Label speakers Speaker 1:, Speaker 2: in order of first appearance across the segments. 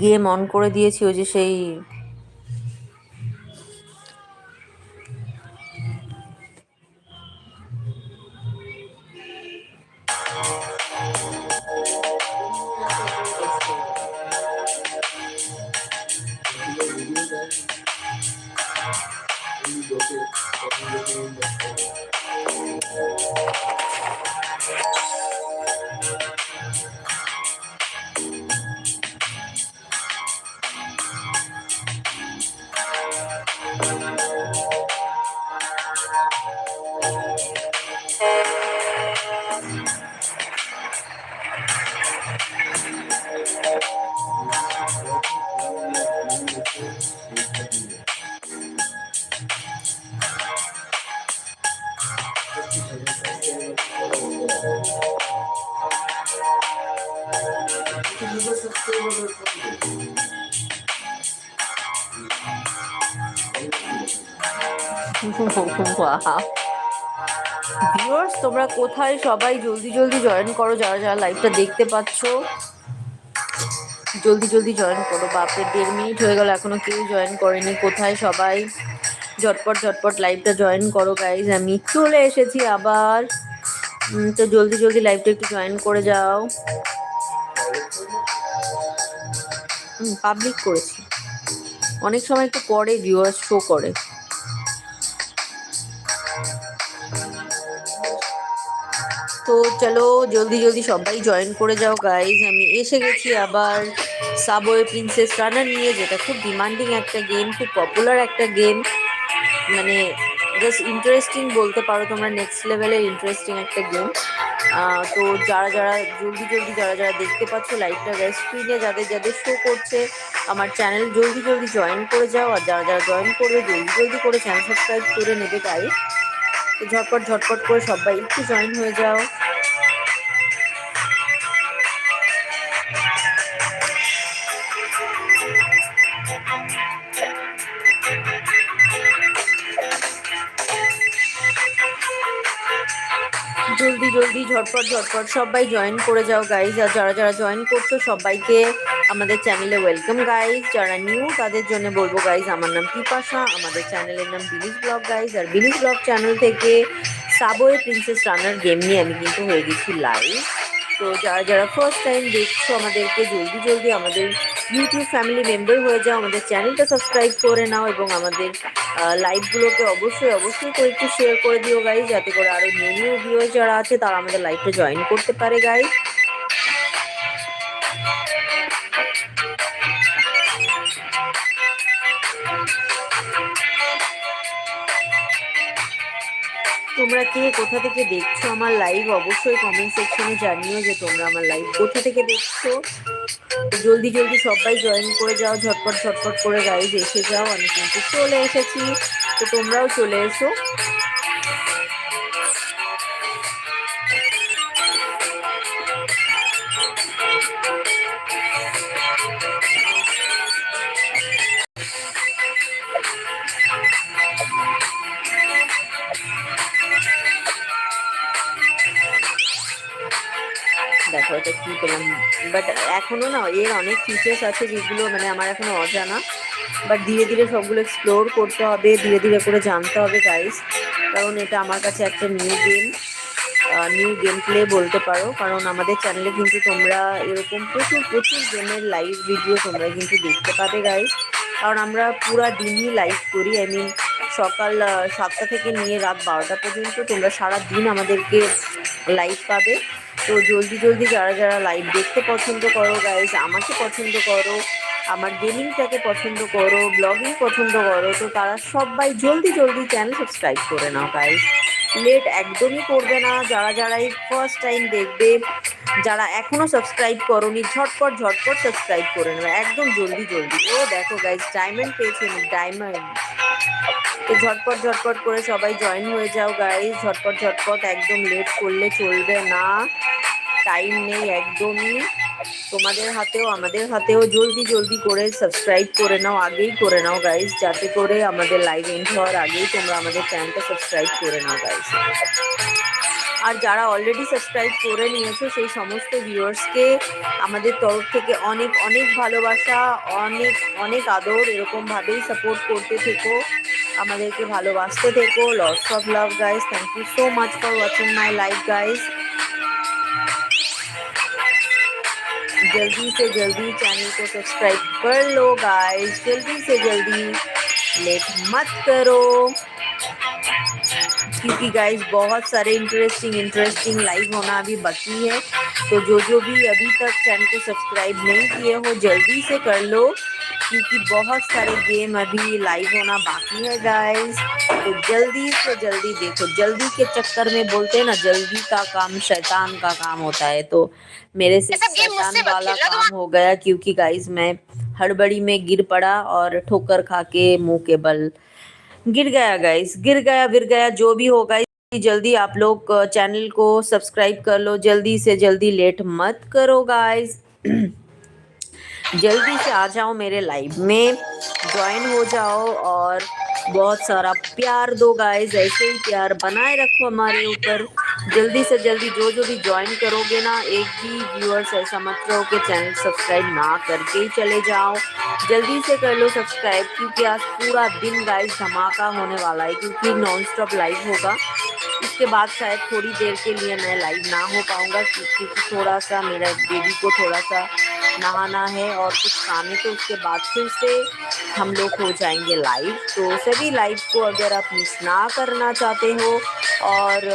Speaker 1: Game on করে দিয়েছি ওই যে সেই ভিউয়ার্স তোমরা কোথায়? সবাই জলদি জলদি জয়েন করো, যারা যারা লাইভটা দেখতে পাচ্ছ। জলদি জলদি জয়েন করো। বাপরে, দেড় মিনিট হয়ে গেল, এখনও কেউ জয়েন করেনি। কোথায় সবাই? ঝটপট ঝটপট লাইভটা জয়েন করো গাইজ আমি চলে এসেছি আবার। তো জলদি জলদি লাইভটা একটু জয়েন করে যাও। পাবলিক করেছি। অনেক সময় একটু পরে ভিউয়ার্স শো করে। চলো, জলদি জলদি সবাই জয়েন করে যাও গাইজ আমি এসে গেছি আবার সাবওয়ে প্রিন্সেস রানার নিয়ে, যেটা খুব ডিমান্ডিং একটা গেম খুব পপুলার একটা গেম মানে জাস্ট ইন্টারেস্টিং বলতে পারো তোমরা নেক্সট লেভেলের ইন্টারেস্টিং একটা গেম তো যারা যারা, জলদি জলদি যারা যারা দেখতে পাচ্ছ লাইভটা স্ক্রিনে যাদের যাদের শো করছে, আমার চ্যানেল জলদি জলদি জয়েন করে যাও, আর যারা যারা জয়েন করবে, জলদি জলদি করে চ্যানেল সাবস্ক্রাইব করে নেবে তাই তো ঝটপট ঝটপট করে সবাই একটু জয়েন হয়ে যাও। জলদি জলদি, ঝটপট ঝটপট সবাই জয়েন করে যাও গাইজ আর যারা যারা জয়েন করছ, সবাইকে আমাদের চ্যানেলে ওয়েলকাম গাইজ যারা নিউ তাদের জন্য বলব গাইজ আমার নাম পিপাসা আমাদের চ্যানেলের নাম বিলিশ ব্লগ গাইজ আর বিলিশ ব্লগ চ্যানেল থেকে সাবওয়ে প্রিন্সেস রানার গেম নিয়ে আমি কিন্তু হয়ে গেছি লাইভ তো যারা যারা ফার্স্ট টাইম দেখছ আমাদেরকে, জলদি জলদি আমাদের ইউটিউব ফ্যামিলি মেম্বার হয়ে যাও, আমাদের চ্যানেলটা সাবস্ক্রাইব করে নাও এবং আমাদের লাইভগুলোকে অবশ্যই অবশ্যই করে একটু শেয়ার করে দিও গাইজ যাতে করে আরও নিউ নিউ ভিউয়ার যারা আছে তারা আমাদের লাইভটা জয়েন করতে পারে গাইজ তোমরা কে? কোথা থেকে দেখছ আমার লাইভ অবশ্যই কমেন্ট সেকশনে জানিও যে তোমরা আমার লাইভ কোথা থেকে দেখছ। জলদি জলদি সবাই জয়েন করে যাও, ঝটপট ঝটপট করে গাইজ এসে যাও। আমি কিন্তু চলে এসেছি। তো তোমরাও চলে এসো। বাট এখনও না, এর অনেক ফিচার্স আছে যেগুলো মানে আমার এখনও অজানা। বাট ধীরে ধীরে সবগুলো এক্সপ্লোর করতে হবে, ধীরে ধীরে করে জানতে হবে গাইস কারণ এটা আমার কাছে একটা new game new game play বলতে পারো। কারণ আমাদের চ্যানেলে কিন্তু তোমরা এরকম প্রচুর প্রচুর গেমের লাইভ ভিডিও তোমরা কিন্তু দেখতে পাবে গাইস কারণ আমরা পুরা দিনই লাইভ করি। আই মিন সকাল সাতটা থেকে নিয়ে রাত বারোটা পর্যন্ত তোমরা সারা দিন আমাদেরকে লাইভ পাবে। তো জলদি জলদি যারা যারা লাইভ দেখতে পছন্দ করো গাইজ আমাকে পছন্দ করো, আমার গেমিংটাকে পছন্দ করো ব্লগিং পছন্দ করো, তো তারা সবাই জলদি জলদি চ্যানেল সাবস্ক্রাইব করে নাও গাইজ লেট একদমই করবে না, যারা যারা ফার্স্ট টাইম দেখবে, যারা এখনও সাবস্ক্রাইব করনি, ঝটপট ঝটপট সাবস্ক্রাইব করে নেবে, একদম জলদি জলদি। ও দেখো গাইজ ডায়মন্ড পেয়েছেন ডায়মন্ড তো ঝটপট ঝটপট করে সবাই জয়েন হয়ে যাও গাইজ ঝটপট ঝটপট, একদম লেট করলে চলবে না। টাইম নেই একদমই। তোমাদের হাতেও, আমাদের হাতেও জলদি জলদি করে সাবস্ক্রাইব করে নাও, আগেই করে নাও গাইজ যাতে করে আমাদের লাইভ এন্ড হওয়ার আগেই তোমরা আমাদের চ্যানেলটা সাবস্ক্রাইব করে নাও গাইজ আর যারা অলরেডি সাবস্ক্রাইব করে নিয়েছো, সেই সমস্ত ভিউয়ার্সকে আমাদের তরফ থেকে অনেক অনেক ভালোবাসা, অনেক অনেক আদর এরকমভাবেই সাপোর্ট করতে থেকো, আমাদেরকে ভালোবাসতে থেকো lots of love guys thank you so much for watching my live guys जल्दी से जल्दी चैनल को सब्सक्राइब कर लो गाइस जल्दी से जल्दी लेट मत करो। क्योंकि गाइस बहुत सारे इंटरेस्टिंग इंटरेस्टिंग लाइव होना अभी बाकी है। तो जो जो भी अभी तक चैनल को सब्सक्राइब नहीं किए हो, जल्दी से कर लो। क्योंकि बहुत सारे गेम अभी लाइव होना बाकी है गाइस तो जल्दी से जल्दी देखो। जल्दी के चक्कर में बोलते हैं ना जल्दी का काम शैतान का काम होता है। तो मेरे से शैतान वाला काम हो गया क्योंकि गाइस मैं हड़बड़ी में गिर पड़ा और ठोकर खा के मुँह के बल गिर गया गाइस गिर गया गिर गया जो भी हो गाइस जल्दी आप लोग चैनल को सब्सक्राइब कर लो। जल्दी से जल्दी लेट मत करो गाइस जल्दी से आ जाओ मेरे लाइव में ज्वाइन हो जाओ और बहुत सारा प्यार दो गाइस ऐसे ही प्यार बनाए रखो हमारे ऊपर। जल्दी से जल्दी जो जो भी ज्वाइन करोगे ना, एक भी व्यूअर्स ऐसा मत करो कि चैनल सब्सक्राइब ना करके ही चले जाओ। जल्दी से कर लो सब्सक्राइब क्योंकि आज पूरा दिन गाइस धमाका होने वाला है, क्योंकि नॉन स्टॉप लाइव होगा। इसके बाद शायद थोड़ी देर के लिए मैं लाइव ना हो पाऊँगा, क्योंकि थोड़ा सा मेरा बेबी को थोड़ा सा नहाना है और कुछ काम है तो उसके बाद फिर से हम लोग हो जाएंगे लाइव तो सभी लाइव को अगर आप मिस ना करना चाहते हो और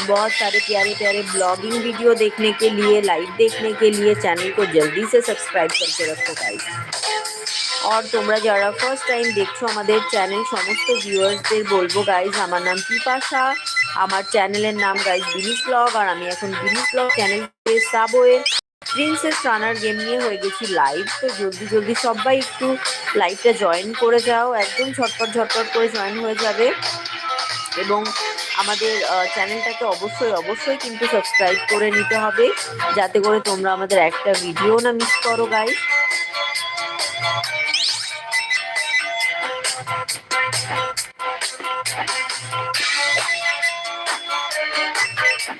Speaker 1: बहुत सारे प्यारे प्यारे ब्लॉगिंग वीडियो देखने के लिए लाइव देखने के लिए चैनल को जल्दी से सब्सक्राइब करके रखो गाइस আর তোমরা যারা ফার্স্ট টাইম দেখছো আমাদের চ্যানেল সমস্ত ভিউয়ার্সদের বলবো গাইজ আমার নাম পিপাসা আমার চ্যানেলের নাম গাইজ বিনিস ব্লগ আর আমি এখন বিনিস ব্লগ চ্যানেল সাবওয়ের প্রিন্সেস রানার গেম নিয়ে হয়ে গেছি লাইভ তো জলদি জলদি সবাই একটু লাইভটা জয়েন করে যাও, একদম ঝটপট ঝটপট করে জয়েন হয়ে যাবে। এবং আমাদের চ্যানেলটাকে অবশ্যই অবশ্যই কিন্তু সাবস্ক্রাইব করে নিতে হবে, যাতে করে তোমরা আমাদের একটা ভিডিও না মিস করো গাইজ তো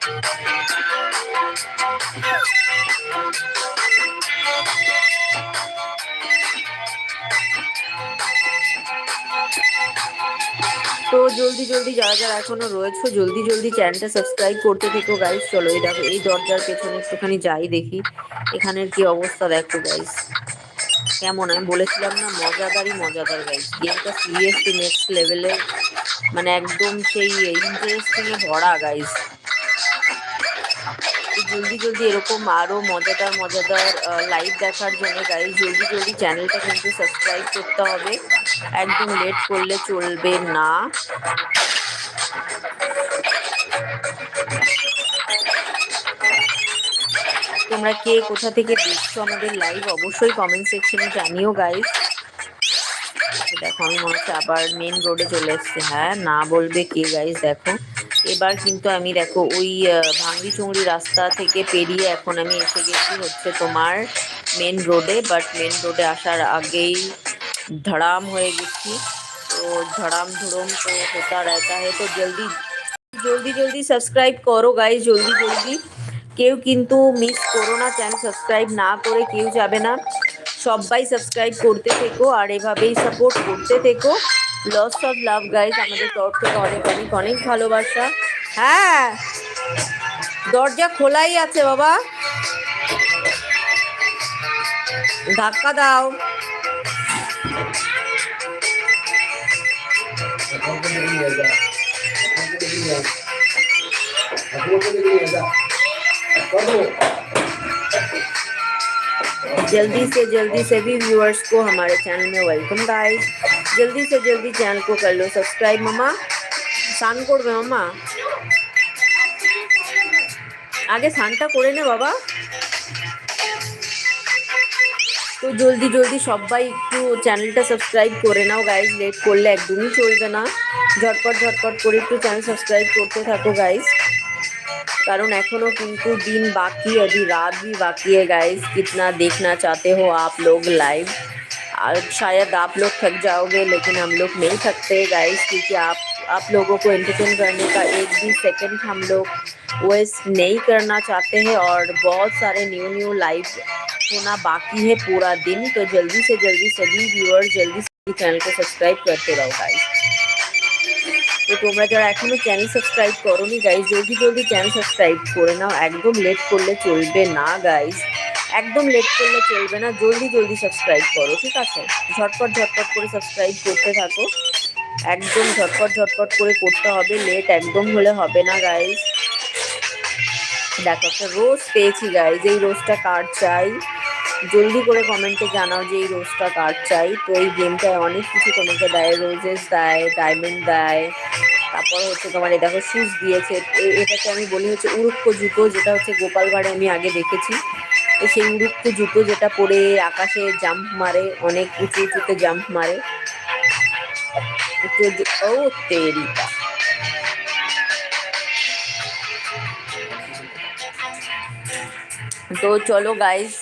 Speaker 1: জলদি জলদি যারা যারা এখনও রয়েছে, জলদি জলদি চ্যানেলটা সাবস্ক্রাইব করতে থেকো গাইস চলো, এই দেখো, এই দরজার পেছনে একটুখানি যাই দেখি। এখানের কি অবস্থা দেখো গাইস কেমন? আমি বলেছিলাম না, মজাদারই মজাদার গাইস গেমটা সিরিয়াসলি নেক্সট লেভেলের মানে একদম সেই ইন্টারেস্টিং এ ভরা গাইস জলদি জলদি এরকম আরও মজাদার মজাদার লাইভ দেখার জন্য গাইস জলদি জলদি চ্যানেলটা কিন্তু সাবস্ক্রাইব করতে হবে। একদম লেট করলে চলবে না। তোমরা কে কোথা থেকে দেখছ আমাদের লাইভ অবশ্যই কমেন্ট সেকশনে জানিও গাইস দেখো, আমি মনে হচ্ছে আবার মেন রোডে চলে এসছে। হ্যাঁ না বলবে কে গাইস দেখো। এবার কিন্তু আমি দেখো ওই ভাঙ্গি চুঙড়ি রাস্তা থেকে পেরিয়ে এখন আমি এসে গেছি হচ্ছে তোমার মেন রোডে বাট মেন রোডে আসার আগেই ধড়াম হয়ে গেছি। তো ধড়াম ধুরম তো হতা রাখা হে। তো জলদি জলদি জলদি সাবস্ক্রাইব করো গাই জলদি জলদি। কেউ কিন্তু মিস করো না চ্যানেল সাবস্ক্রাইব না করে কেউ যাবে না। সবাই সাবস্ক্রাইব করতে থেকো আর এভাবেই সাপোর্ট করতে থেকো। লস অফ লাভ গাইজ আমাদের তরফ থেকে অনেক অনেক অনেক ভালোবাসা। হ্যাঁ দরজা খোলাই আছে বাবা ধাক্কা দাও जल्दी से जल्दी सभी व्यूअर्स को हमारे चैनल में वेलकम गाइस जल्दी से जल्दी चैनल को कर लो सब्सक्राइब मामा স্নান করবে মামা আগে স্নানটা করে নে বাবা তো জলদি জলদি সবাই একটু চ্যানেলটা সাবস্ক্রাইব করে নাও গাইজ লেট করলে একদমই চলবে না ঝটপট ঝটপট করে একটু চ্যানেল সাবস্ক্রাইব করতে থাকো গাইজ कारण एखनो किंतु दिन बाकी है अभी रात भी बाकी है गाइस कितना देखना चाहते हो आप लोग लाइव और शायद आप लोग थक जाओगे लेकिन हम लोग नहीं थकते गाइस क्योंकि आप आप लोगों को एंटरटेन करने का एक भी सेकंड हम लोग वेस्ट नहीं करना चाहते हैं और बहुत सारे न्यू न्यू लाइव होना बाकी है पूरा दिन तो जल्दी से जल्दी सभी व्यूअर्स जल्दी से चैनल को सब्सक्राइब करते रहो गाइस তো তোমরা যারা এখনো চ্যানেল সাবস্ক্রাইব করোনি গাইজ জলদি জলদি চ্যানেল সাবস্ক্রাইব করে নাও একদম লেট করলে চলবে না গাইজ একদম লেট করলে চলবে না। জলদি জলদি সাবস্ক্রাইব করো, ঠিক আছে? ঝটপট ঝটপট করে সাবস্ক্রাইব করতে থাকো। একদম ঝটপট ঝটপট করে করতে হবে। লেট একদম হলে হবে না গাইজ দেখো, একটা রোজ পেয়েছি গাইজ এই রোজটা কার চাই। জলদি করে কমেন্টে জানাও যে এই রোজটা কার চাই। তো এই গেমটায় অনেক কিছু তোমাকে দেয়। রোজেস দেয় ডায়মন্ড দেয়। তারপর হচ্ছে তোমার এই দেখো শুজ দিয়েছে। এ- এটাকে আমি বলি হচ্ছে উড়ুক্ষ জুতো যেটা হচ্ছে গোপালগড়ে আমি আগে দেখেছি। সেই উড়ুক্ষ জুতো যেটা পরে আকাশে জাম্প মারে, অনেক উঁচু উঁচুতে জাম্প মারে। ও তেরিটা তো চলো গাইস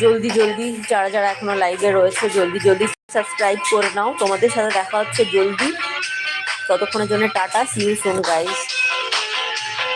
Speaker 1: জলদি জলদি, যারা যারা এখনও লাইভে রয়েছে, জলদি জলদি সাবস্ক্রাইব করে নাও। তোমাদের সাথে দেখা হচ্ছে জলদি। ততক্ষণের জন্য টাটা সিউ সোন গাইস